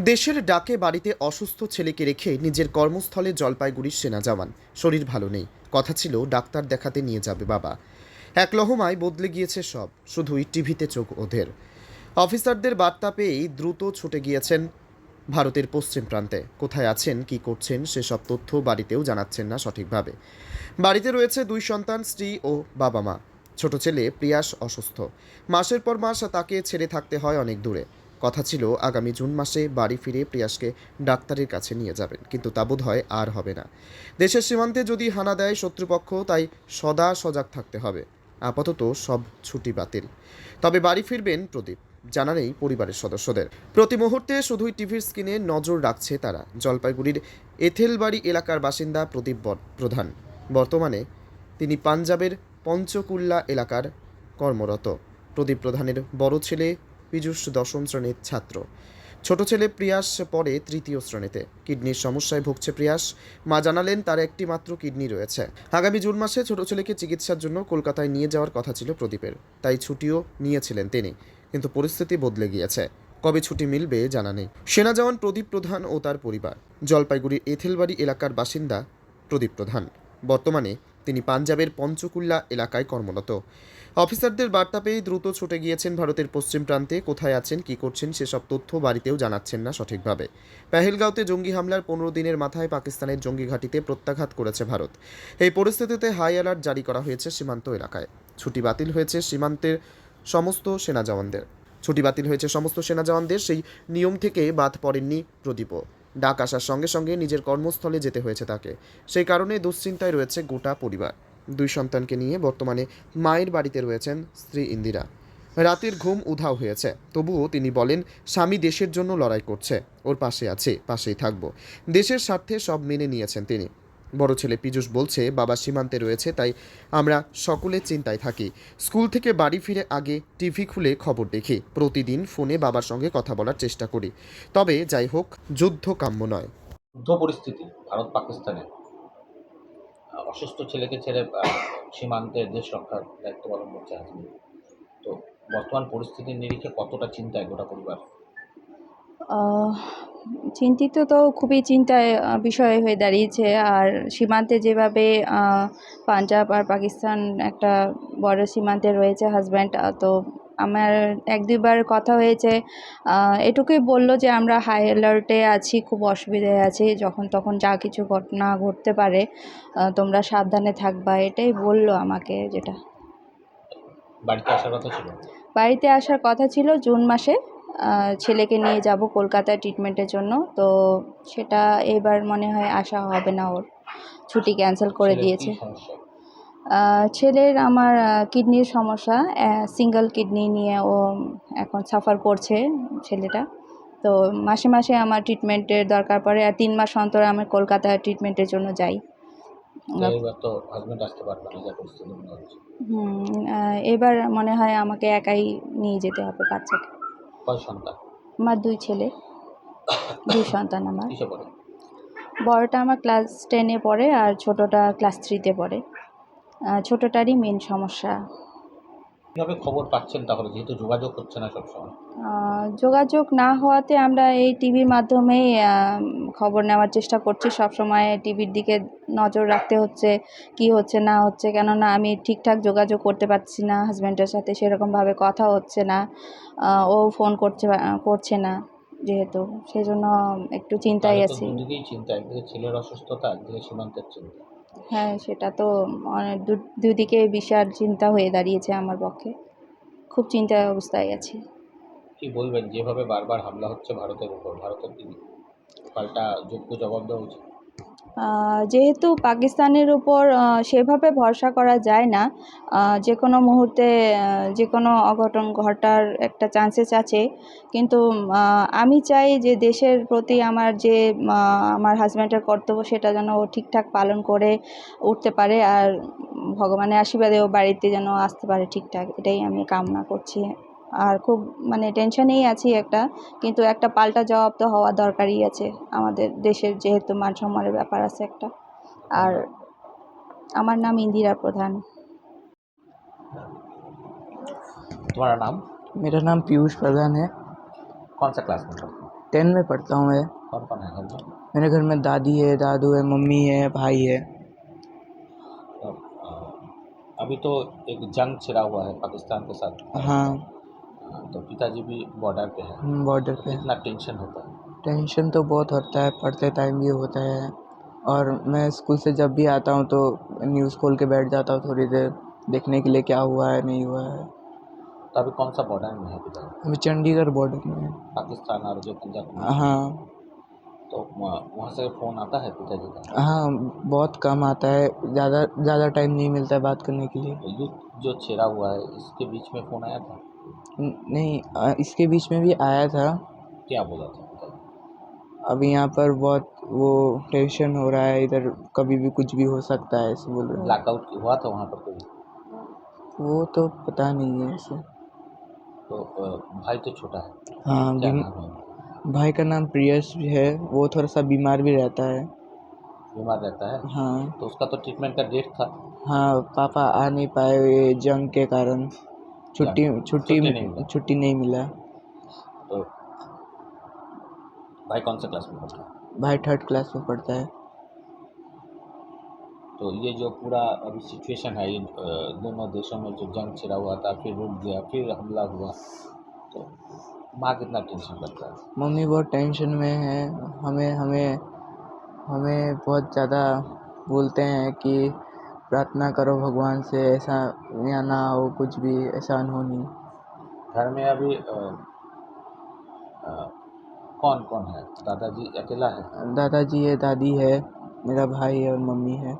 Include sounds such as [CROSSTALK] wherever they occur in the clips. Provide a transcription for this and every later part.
দেশের ডাকে বাড়িতে অসুস্থ ছেলেকে রেখে নিজের কর্মস্থলে জলপাইগুড়ির সেনা জওয়ান। শরীর ভালো নেই। কথা ছিল, ডাক্তার দেখাতে নিয়ে যাবে বাবা। এক লহমায় বদলে গিয়েছে সব, শুধুই টিভিতে চোখ ওদের। অফিসারদের বার্তা পেয়েই দ্রুত ছুটে গিয়েছেন ভারতের পশ্চিম প্রান্তে। কোথায় আছেন, কি করছেন, সেসব তথ্য বাড়িতেও জানাচ্ছেন না সঠিকভাবে। বাড়িতে রয়েছে দুই সন্তান, স্ত্রী ও বাবা মা। ছোট ছেলে প্রিয়াস অসুস্থ। মাসের পর মাস তাকে ছেড়ে থাকতে হয় অনেক দূরে। কথা ছিল, আগামী জুন মাসে বাড়ি ফিরে প্রিয়াসকে ডাক্তারের কাছে নিয়ে যাবেন, কিন্তু তা বোধ হয় আর হবে না। দেশের সীমান্তে যদি হানা দেয় শত্রুপক্ষ, তাই সদা সজাগ থাকতে হবে। আপাতত সব ছুটি বাতিল। তবে বাড়ি ফিরবেন প্রদীপ, জানা নেই পরিবারের সদস্যদের। প্রতি মুহূর্তে শুধুই টিভির স্ক্রিনে নজর রাখছে তারা। জলপাইগুড়ির এথেলবাড়ি এলাকার বাসিন্দা প্রদীপ প্রধান। বর্তমানে তিনি পাঞ্জাবের পঞ্চকুল্লা এলাকার কর্মরত। প্রদীপ প্রধানের বড় ছেলে পীযূষ দশম শ্রেণির ছাত্র। ছোট ছেলে প্রিয়াস পড়ে তৃতীয় শ্রেণীতে। কিডনির সমস্যায় ভুগছে প্রিয়াস। মা জানালেন, তার একটি মাত্র কিডনি রয়েছে। আগামী জুন মাসে ছোট ছেলেকে চিকিৎসার জন্য কলকাতায় নিয়ে যাওয়ার কথা ছিল প্রদীপের। তাই ছুটিও নিয়েছিলেন তিনি। কিন্তু পরিস্থিতি বদলে গিয়েছে। কবে ছুটি মিলবে জানা নেই। সেনা জওয়ান প্রদীপ প্রধান ও তার পরিবার। জলপাইগুড়ির এথেলবাড়ি এলাকার বাসিন্দা প্রদীপ প্রধান। বর্তমানে তিনি পাঞ্জাবের পঞ্চকুল্লা এলাকায় কর্মরত। অফিসারদের বার্তা পেয়ে দ্রুত ছুটে গিয়েছেন ভারতের পশ্চিম প্রান্তে। কোথায় আছেন, কি করছেন, সেসব তথ্য বাড়িতেও জানাচ্ছেন না সঠিকভাবে। পেহেলগাঁওতে জঙ্গি হামলার পনেরো দিনের মাথায় পাকিস্তানের জঙ্গি ঘাঁটিতে প্রত্যাঘাত করেছে ভারত। এই পরিস্থিতিতে হাই অ্যালার্ট জারি করা হয়েছে সীমান্ত এলাকায়। ছুটি বাতিল হয়েছে সীমান্তের সমস্ত সেনা জওয়ানদের ছুটি বাতিল হয়েছে সমস্ত সেনা জওয়ানদের সেই নিয়ম থেকে বাদ পড়েননি প্রদীপও। ডাক আসার সঙ্গে সঙ্গে নিজের কর্মস্থলে যেতে হয়েছে তাকে। সেই কারণে দুশ্চিন্তায় রয়েছে গোটা পরিবার। দুই সন্তানকে নিয়ে বর্তমানে মায়ের বাড়িতে রয়েছেন স্ত্রী ইন্দিরা। রাতের ঘুম উধাও হয়েছে। তবুও তিনি বলেন, স্বামী দেশের জন্য লড়াই করছে। ওর পাশে আছে, পাশেই থাকব। দেশের স্বার্থে সব মেনে নিয়েছেন তিনি। বড় ছেলে পীযূষ বলছে বাবা সীমান্তে রয়েছে তাই আমরা সকলে চিন্তায় থাকি। স্কুল থেকে বাড়ি ফিরে আগে টিভি খুলে খবর দেখি। প্রতিদিন ফোনে বাবার সঙ্গে কথা বলার চেষ্টা করি। তবে যাই হোক যুদ্ধ কাম্য নয়। যুদ্ধ পরিস্থিতি ভারত পাকিস্তানে। অসুস্থ ছেলেকে ছেড়ে সীমান্তে দেশ রক্ষার দায়িত্ব পালন করছে তো বর্তমান পরিস্থিতির নিরিখে কতটা চিন্তায় গোটা পরিবার? চিন্তিত তো খুবই চিন্তায় বিষয় হয়ে দাঁড়িয়েছে। আর সীমান্তে যেভাবে পাঞ্জাব আর পাকিস্তান একটা বড় সীমান্তে রয়েছে হাজব্যান্ড তো আমার এক দুইবার কথা হয়েছে। এটুকুই বলল যে আমরা হাই অ্যালার্টে আছি খুব অসুবিধায় আছি। যখন তখন যা কিছু ঘটনা ঘটতে পারে তোমরা সাবধানে থাকবা। এটাই বলল আমাকে যেটা। বাড়িতে আসার কথা ছিল? বাড়িতে আসার কথা ছিল জুন মাসে। ছেলেকে নিয়ে যাব কলকাতায় ট্রিটমেন্টের জন্য। তো সেটা এবার মনে হয় আসা হবে না ওর। ছুটি ক্যান্সেল করে দিয়েছে। ছেলের আমার কিডনির সমস্যা। সিঙ্গেল কিডনি নিয়ে ও এখন সাফার করছে ছেলেটা। তো মাসে মাসে আমার ট্রিটমেন্টের দরকার পড়ে আর তিন মাস অন্তর আমি কলকাতায় ট্রিটমেন্টের জন্য যাই। হুম, এবার মনে হয় আমাকে একাই নিয়ে যেতে হবে বাচ্চাকে। কয় সন্তান? আমার দুই ছেলে। দুই [COUGHS] সন্তান আমার। কিসে পড়ে? বড়টা আমার ক্লাস টেনে পড়ে আর ছোটটা ক্লাস থ্রিতে পড়ে। ছোটটারই মেন সমস্যা। কীভাবে খবর পাচ্ছেন তাহলে? যেহেতু যোগাযোগ হচ্ছে না সবসময়। যোগাযোগ না হওয়াতে আমরা এই টিভির মাধ্যমেই খবর নেওয়ার চেষ্টা করছি। সব সময় টিভির দিকে নজর রাখতে হচ্ছে কি হচ্ছে না হচ্ছে। কেননা আমি ঠিকঠাক যোগাযোগ করতে পারছি না হাজব্যান্ডের সাথে সেরকমভাবে কথা হচ্ছে না। ও ফোন করছে করছে না যেহেতু। সেই জন্য একটু চিন্তায় আছি। চিন্তা একদিকে ছেলের অসুস্থতা একদিকে সীমান্তের চিন্তা। হ্যাঁ সেটা তো অনেক দু- দুদিকে বিশাল চিন্তা হয়ে দাঁড়িয়েছে আমার পক্ষে। খুব চিন্তা অবস্থায় আছি। কি বলবেন? যেভাবে বারবার হামলা হচ্ছে ভারতের উপর, ভারতের দিকে। পাল্টা যোগ্য জবাব দেওয়া উচিত। যেহেতু পাকিস্তানের উপর সেভাবে ভরসা করা যায় না যে কোনো মুহূর্তে যে কোনো অঘটন ঘটার একটা চান্সেস আছে। কিন্তু আমি চাই যে দেশের প্রতি আমার যে আমার হাজব্যান্ডের কর্তব্য সেটা যেন ও ঠিকঠাক পালন করে উঠতে পারে আর ভগবানের আশীর্বাদে ও বাড়িতে যেন আসতে পারে ঠিকঠাক। এটাই আমি কামনা করছি। আর খুব মানে টেনশনেই আছি একটা কিন্তু একটা পাল্টা জবাব তো হওয়া দরকারই আছে আমাদের দেশের যেহেতু মান সম্মানের ব্যাপার আছে একটা আর আমার নাম ইন্দিরা প্রধান तुम्हारा नाम मेरा नाम पीयूष प्रधान है कौन सा क्लास में टेन में पढ़ता हूँ मैं कौन कौन है घर में मेरे घर में दादी है दादू है मम्मी है भाई है तो, अ, अभी तो एक जंग छिड़ा हुआ है पाकिस्तान के साथ हाँ अ, तो पिताजी भी बॉर्डर पे है। बॉर्डर पे कितना टेंशन होता है? टेंशन तो बहुत होता है पढ़ते टाइम भी होता है। और मैं स्कूल से जब भी आता हूँ तो न्यूज़ खोल के बैठ जाता हूँ थोड़ी देर देखने के लिए क्या हुआ है नहीं हुआ है। तो अभी कौन सा बॉर्डर में है पिताजी? अभी चंडीगढ़ बॉर्डर में है। पाकिस्तान और जो पंजाब हाँ। तो वहाँ से फ़ोन आता है पिताजी का? हाँ बहुत कम आता है। ज़्यादा ज़्यादा टाइम नहीं मिलता है बात करने के लिए। तो युद्ध जो छिड़ा हुआ है इसके बीच में फ़ोन आया था? नहीं इसके बीच में भी आया था। क्या बोला था? अभी यहाँ पर बहुत वो टेंशन हो रहा है इधर कभी भी कुछ भी हो सकता है ऐसे बोल रहे हैं। ब्लैकआउट हुआ था वहाँ पर कभी? वो तो पता नहीं है ऐसे। तो भाई तो छोटा है। हाँ क्या नाम है भाई का नाम प्रियस भी है वो थोड़ा सा बीमार भी रहता है। बीमार रहता है? हाँ। तो उसका तो ट्रीटमेंट का डेट था। हाँ पापा आ नहीं पाए जंग के कारण। छुट्टी छुट्टी छुट्टी नहीं मिला। तो भाई कौन सा क्लास में पढ़ता है? भाई थर्ड क्लास में पढ़ता है। तो ये जो पूरा अभी सिचुएशन है ये दोनों देशों में जो जंग छिड़ा हुआ था फिर रुक गया फिर हमला हुआ तो माँ कितना टेंशन करता है? मम्मी बहुत टेंशन में है। हमें हमें हमें बहुत ज़्यादा बोलते हैं कि प्रार्थना करो भगवान से ऐसा या ना हो कुछ भी ऐसा अनहोनी घर में अभी अ, अ, कौन कौन है दादाजी अकेला है दादाजी है दादी है मेरा भाई है और मम्मी है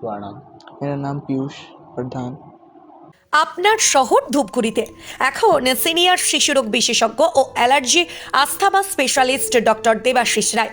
तुम्हारा नाम मेरा नाम पीयूष प्रधान আপনার শহর ধূপগুড়িতে এখন সিনিয়র শিশুরোগ বিশেষজ্ঞ ও allergy asthma specialist doctor Debashis Roy